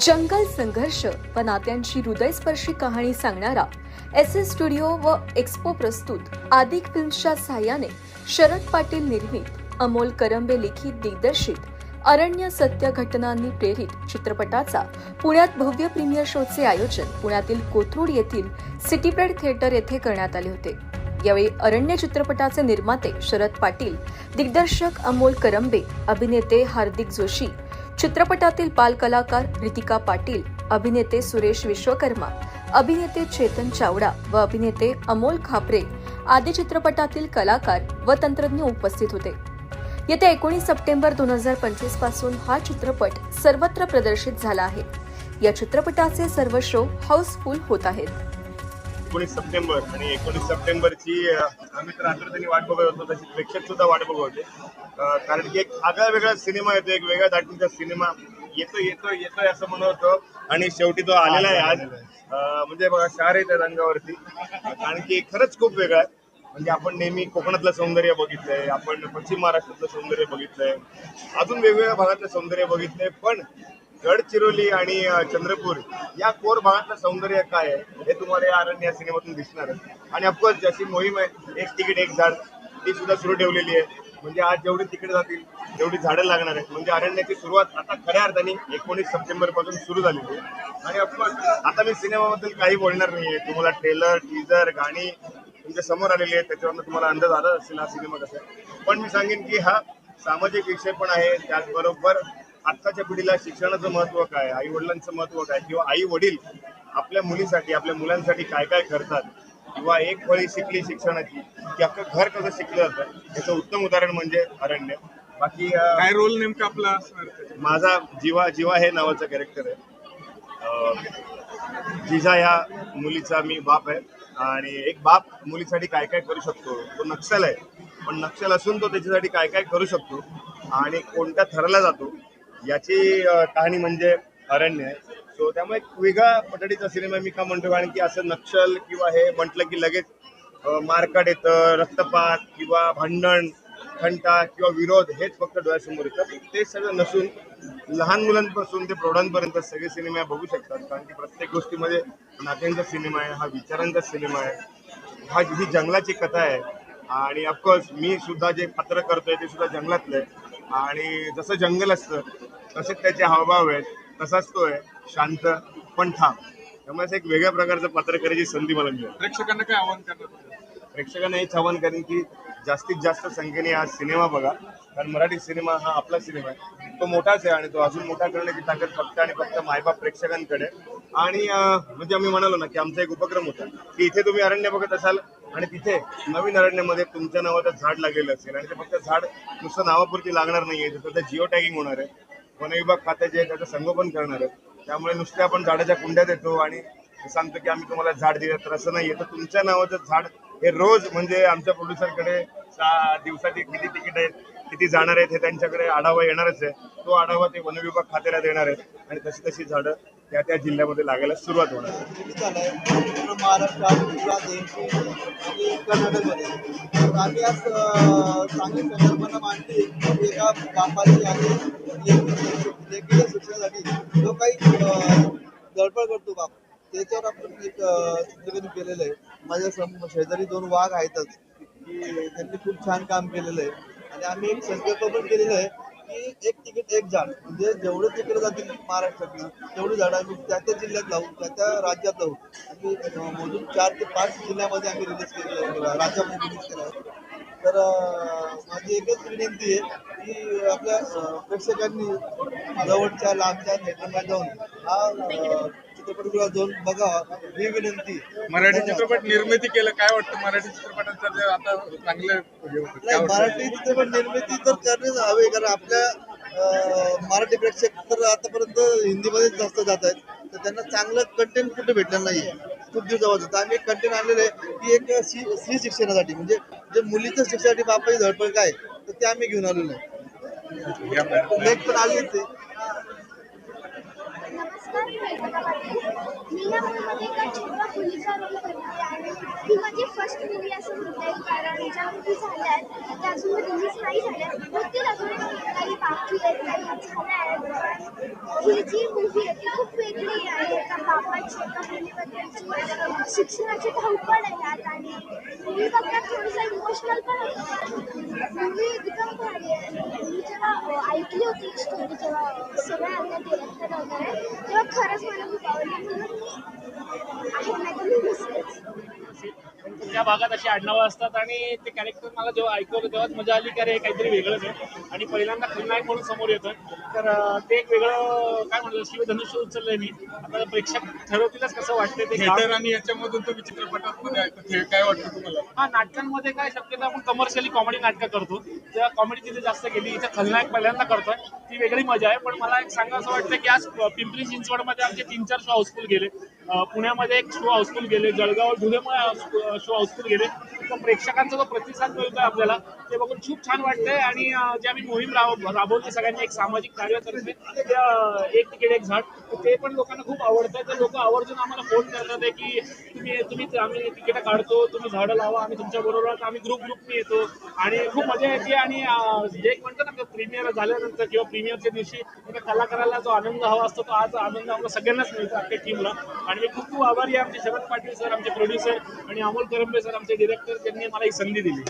जंगल संघर्ष व नात्यांची हृदयस्पर्शी कहाणी सांगणारा एस एस स्टुडिओ व एक्स्पो प्रस्तुत आदिक फिल्म्सच्या सहाय्याने शरद पाटील निर्मित अमोल करंबे लिखित दिग्दर्शित अरण्य सत्य घटनांनी प्रेरित चित्रपटाचा पुण्यात भव्य प्रीमियर शोचे आयोजन पुण्यातील कोथरूड येथील सिटी थिएटर येथे करण्यात आले होते. यावेळी अरण्य चित्रपटाचे निर्माते शरद पाटील दिग्दर्शक अमोल करंबे अभिनेते हार्दिक जोशी चित्रपटातील बाल कलाकार रितिका पाटील अभिनेते सुरेश विश्वकर्मा अभिनेते चेतन चावडा व अभिनेते अमोल खापरे आदी चित्रपटातील कलाकार व तंत्रज्ञ उपस्थित होते. येत्या एकोणीस सप्टेंबर दोन हजार पंचवीसपासून हा चित्रपट सर्वत्र प्रदर्शित झाला आहे. या चित्रपटाचे सर्व शो हाऊसफुल होत आहेत. एकोणीस सप्टेंबर आणि एकोणीस सप्टेंबरची आम्ही तर आतुरतेने वाट बघत होतो तशी प्रेक्षक सुद्धा वाट बघत होते. कारण की एक आगळा वेगळा सिनेमा येतो एक वेगळ्या दाटीचा सिनेमा. येतो येतो येतोय असं म्हणत होतो. आणि शेवटी तो आलेला आहे आज. म्हणजे बघा शार आहे त्या अंगावरती कारण की खरंच खूप वेगळा आहे. म्हणजे आपण नेहमी कोकणातलं सौंदर्य बघितलंय आपण पश्चिम महाराष्ट्रातलं सौंदर्य बघितलंय. अजून वेगवेगळ्या भागातलं सौंदर्य बघितलंय पण गडचिरोली आणि चंद्रपूर या कोर भागातलं सौंदर्य काय आहे हे तुम्हाला या अरण्य या सिनेमातून दिसणार आहे. आणि ऑफकोर्स जशी मोहीम आहे एक तिकीट एक झाड ती सुद्धा सुरू ठेवलेली आहे. म्हणजे आज जेवढी तिकीट जातील तेवढी झाडं लागणार आहेत. म्हणजे अरण्याची सुरुवात आता खऱ्या अर्थाने एकोणीस सप्टेंबरपासून सुरू झालेली आहे. आणि ऑफकोर्स आता मी सिनेमाबद्दल काही बोलणार नाहीये. तुम्हाला ट्रेलर टीजर गाणी तुमच्यासमोर आलेली आहेत. त्याच्यावरनं तुम्हाला अंदाज आला असेल हा सिनेमा कसा पण मी सांगेन की हा सामाजिक विषय पण आहे. त्याचबरोबर आत्ताच्या पिढीला शिक्षणाचं महत्त्व काय आई वडिलांचं महत्त्व काय किंवा आई वडील आपल्या मुलीसाठी आपल्या मुलांसाठी काय काय करतात? किंवा एक फळी शिकली शिक्षणाची की अख्खं घर कसं शिकलं जातं? याचं उत्तम उदाहरण म्हणजे अरण्य. बाकी काय रोल नेमका आपला? माझा जीवा जीवा हे नावाचं कॅरेक्टर आहे. जिजा ह्या मुलीचा मी बाप आहे. आणि एक बाप मुलीसाठी काय काय करू शकतो तो नक्षल आहे. पण नक्षल असून तो त्याच्यासाठी काय काय करू शकतो आणि कोणत्या थराला जातो याची कहाणी म्हणजे अरण्य आहे. सो त्यामुळे एक वेगळा पटडीचा सिनेमा मी का म्हणतो कारण की असं नक्षल किंवा हे म्हटलं की लगेच मारकाट येतं रक्तपात किंवा भांडण खंटा किंवा विरोध हेच फक्त डोळ्यासमोर येतं. ते सगळं नसून लहान मुलांपासून ते प्रौढांपर्यंत सगळे सिनेमा बघू शकतात. कारण की प्रत्येक गोष्टीमध्ये नात्यांचा सिनेमा आहे हा विचारांचा सिनेमा आहे. हा ही जंगलाची कथा आहे. आणि ऑफकोर्स मी सुद्धा जे पात्र करतोय ते सुद्धा जंगलातलं आहे. आणि जसं जंगल असतं तसेच त्याचे हावभाव आहेत तसाच तो आहे शांत पण ठाम. त्यामुळे एक वेगळ्या प्रकारचं पात्र करायची संधी मला मिळाली. प्रेक्षकांना काय आव्हान करणार? प्रेक्षकांना हेच आव्हान करेन की जास्तीत जास्त संख्येने हा सिनेमा बघा. कारण मराठी सिनेमा हा आपला सिनेमा आहे. तो मोठाच आहे आणि तो अजून मोठा करण्याची ताकद फक्त आणि फक्त मायबाप प्रेक्षकांकडे. आणि म्हणजे आम्ही म्हणालो ना की आमचा एक उपक्रम होता की इथे तुम्ही अरण्य बघत असाल आणि तिथे नवीन अरण्यामध्ये तुमच्या नावाचं झाड लागलेलं असेल आणि ते फक्त झाड नुसतं नावापुरती लागणार नाहीये तर जिओ टॅगिंग होणार आहे. वनविभाग खात्याचे आहे त्याचं संगोपन करणार आहे त्यामुळे नुसते आपण झाडाच्या कुंड्यात येतो आणि सांगतो की आम्ही तुम्हाला झाड दिलं तर असं नाहीये. तर तुमच्या नावाचं झाड हे रोज म्हणजे आमच्या प्रोड्युसरकडे दिवसाची किती तिकीट आहेत किती जाणार आहेत हे त्यांच्याकडे आढावा येणारच आहे. तो आढावा ते वनविभाग खात्याला देणार आहेत. आणि तशी तशी झाडं त्या त्या जिल्ह्यामध्ये लागायला सुरुवात होणार. आहे किती गुजरात कर्नाटकमध्ये तर आम्ही आज अं, चांगली संकल्पना मांडली एका बापाची आणि लेकी- शिक्षणासाठी जो काही अं, करतो बाप त्याच्यावर आपण एक चित्रकरण केलेलं आहे माझ्या शेजारी दोन वाघ आहेतच की त्यांनी खूप छान काम केलेलं आहे आणि आम्ही एक संकल्प पण केलेला आहे की एक तिकीट एक झाड. म्हणजे जेवढे तिकीट जातील महाराष्ट्रातली तेवढी झाडं आम्ही त्या त्या जिल्ह्यात लावू त्या त्या राज्यात लावू. आम्ही मोजून चार ते पाच जिल्ह्यामध्ये आम्ही रिलीज केलेलं आहे राज्यामध्ये रिलीज केलं आहे. तर माझी एकच विनंती आहे की आपल्या प्रेक्षकांनी जवळच्या लांबच्या थिएटरला जाऊन हा चित्रपटगृहात जाऊन बघावा ही विनंती. मराठी चित्रपट निर्मिती केलं काय वाटतं मराठी चित्रपटांचं आता चांगलं होतं, नाही? मराठी चित्रपट निर्मिती तर करणेच हवे कारण आपल्या मराठी प्रेक्षक तर आतापर्यंत हिंदीमध्येच जास्त जात आहेत. तर त्यांना चांगलं कंटेंट कुठे भेटलं नाहीये. खूप दिवसापासून. तर आम्ही कंटेंट आणलेलं आहे की एक स्त्री शिक्षणासाठी. म्हणजे जे मुलीच्या शिक्षणासाठी बापाची धडपड काय तर ते आम्ही घेऊन आलेलो आहे. पण आहे पहिल्या मूवीमध्ये एका छोट्या मुलीचा रोल करते आणि ती माझी फर्स्ट मूवी असं म्हणता येईल कारण ज्या मूवी झाल्या आहेत त्या अजून रिलीज नाही झाल्या होतील अजून काही बाकी आहेत काही झाल्या आहेत. ही जी मूवी आहे ती खूप वेगळी आहे. एका बापाची एका मुलीबद्दलची शिक्षणाची धावपळ आहे यात आणि मूवी बघण्यात थोडंसं इमोशनल पण होतं मूवी एकदम भारी आहे. मी जेव्हा ऐकली होती स्टोरी जेव्हा सगळ्या आल्या डिरेक्टर वगैरे तेव्हा खरंच मला खूप आवडली. म्हणून त्या भागात अशी आडनावं असतात आणि ते कॅरेक्टर मला जेव्हा ऐकवलं तेव्हाच मजा आली की अरे हे काहीतरी वेगळंच आहे. आणि पहिल्यांदा खलनायक म्हणून समोर येतोय तर ते एक वेगळं काय म्हणतात शिवधनुष्य उचललंय मी. आता प्रेक्षक ठरवतीलच कसं वाटतंय ते. थिएटर आणि याच्यामधून तुम्ही चित्रपटात काय वाटतं तुम्हाला? हा नाटकांमध्ये काय शक्यतो आपण कमर्शियली कॉमेडी नाटकं करतो. तेव्हा कॉमेडी तिथे जास्त केली इथे खलनायक पहिल्यांदा करतोय ती वेगळी मजा आहे. पण मला एक सांगा असं वाटतं की आज पिंपरी चिंचवडमध्ये आमचे तीन चार शो हाऊसफुल गेले. पुण्यामध्ये एक शो हाऊसफुल गेले जळगाव धुळेमुळे शो हाऊसफुल गेले. तर प्रेक्षकांचा जो प्रतिसाद मिळतोय आपल्याला ते बघून खूप छान वाटतंय. आणि जे आम्ही मोहीम राब राबवली सगळ्यांनी एक सामाजिक कार्य करते एक तिकीट एक झाड ते पण लोकांना खूप आवडतं तर लोक आवर्जून आम्हाला फोन करतात आहे की तुम्ही तुम्ही आम्ही तिकीट काढतो तुम्ही झाडं लावा आम्ही तुमच्या बरोबर आम्ही ग्रुप ग्रुपने येतो. आणि खूप मजा येते आणि जे एक म्हणतो ना प्रीमियर झाल्यानंतर किंवा प्रीमियरच्या दिवशी एका कलाकाराला जो आनंद हवा असतो तो आज आनंद आम्हाला सगळ्यांनाच मिळतो आपल्या टीमला आणि मी खूप खूप आभारी आहे आमचे शरद पाटील सर आमचे प्रोड्युसर आणि अमोल करंबे सर आमचे डिरेक्टर त्यांनी मला ही संधी दिली.